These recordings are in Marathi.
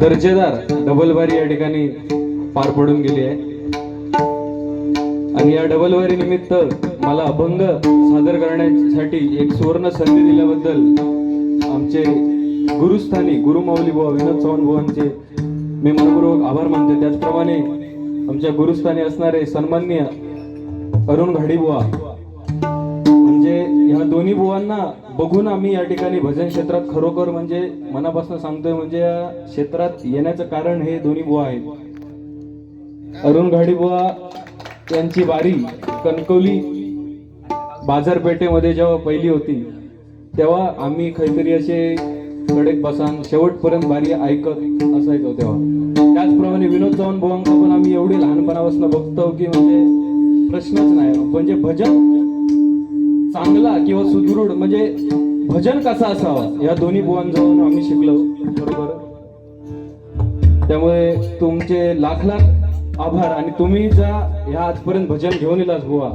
दर्जेदार डबल बारी या ठिकाणी पार पडून गेली आहे. आणि या डबल बारी निमित्त मला अभंग सादर करण्यासाठी एक सुवर्ण संधी दिल्याबद्दल आमचे गुरुस्थानी गुरुमाऊली बुवा विनोद चव्हाण बुवांचे मी मनपूर्वक आभार मानते. त्याचप्रमाणे आमच्या गुरुस्थानी असणारे सन्माननीय अरुण घाडी बुवा ह्या दोन्ही बुवांना बघून आम्ही या ठिकाणी भजन क्षेत्रात खरोखर म्हणजे मनापासून सांगतोय म्हणजे या क्षेत्रात येण्याचं कारण हे दोन्ही बुवा आहेत. अरुण घाडी बुवा यांची बारी कणकवली बाजारपेठेमध्ये जेव्हा पहिली होती तेव्हा आम्ही काहीतरी असे कडक बसान शेवटपर्यंत बारी ऐकत असायचो तेव्हा. त्याचप्रमाणे विनोद चव्हाण बुवांका पण आम्ही एवढी लहानपणापासून बघतो की म्हणजे प्रश्नच नाही. म्हणजे भजन चांगला किंवा सुदृढ म्हणजे भजन कसा असावा? या दोन्ही बुवांजवळून आम्ही शिकलो. बरोबर? त्यामुळे तुमचे लाख लाख आभार आणि तुम्ही ज्या ह्या आजपर्यंत भजन घेऊन येलास बुवा.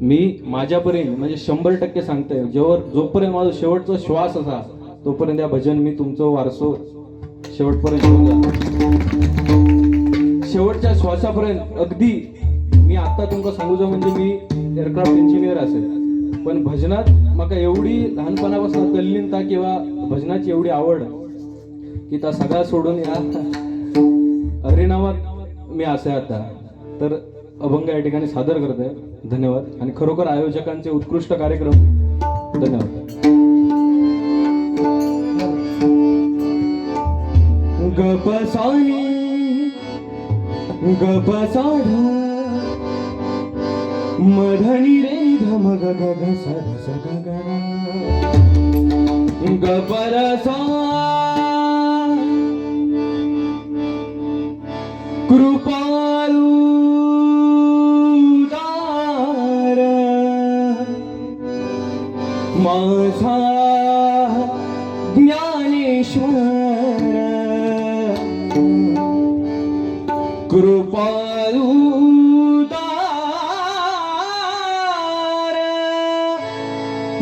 मी माझ्यापर्यंत म्हणजे शंभर टक्के सांगते जेव्हा जोपर्यंत माझा शेवटचा श्वास असा तोपर्यंत या भजन मी तुमचं वारसो शेवटपर्यंत शेवटच्या श्वासापर्यंत अगदी मी आता तुमका सांगू जा म्हणजे मी एअरक्राफ्ट इंजिनियर असेल. पण भजनात म्हाका एवढी लहानपणापासून तल्लीनता किंवा भजनाची एवढी आवड की त्या सगळा सोडून या हरिनामात मी असे आता. तर अभंग या ठिकाणी सादर करत आहे धन्यवाद. आणि खरोखर आयोजकांचे उत्कृष्ट कार्यक्रम. धन्यवाद. गपसानी गपसाढ मधनी रे धम ग ग ग स ध स ग ग ग. गपरसा कृपालू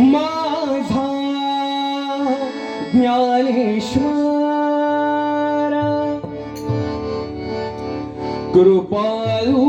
माझा Dnyaneshwar कृपालू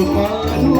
Rupa, Rupa.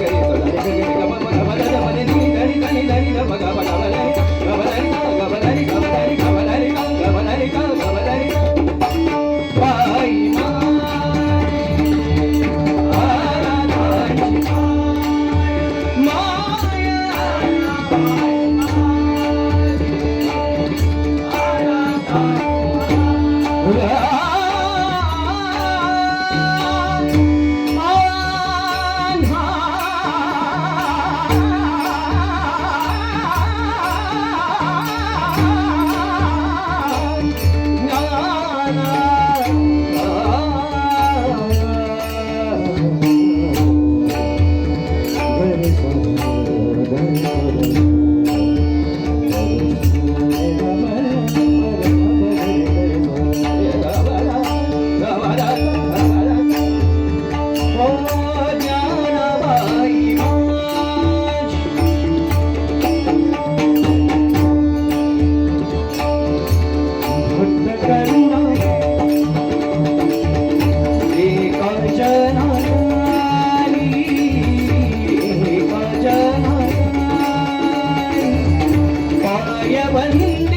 Oh, Jana Thank you.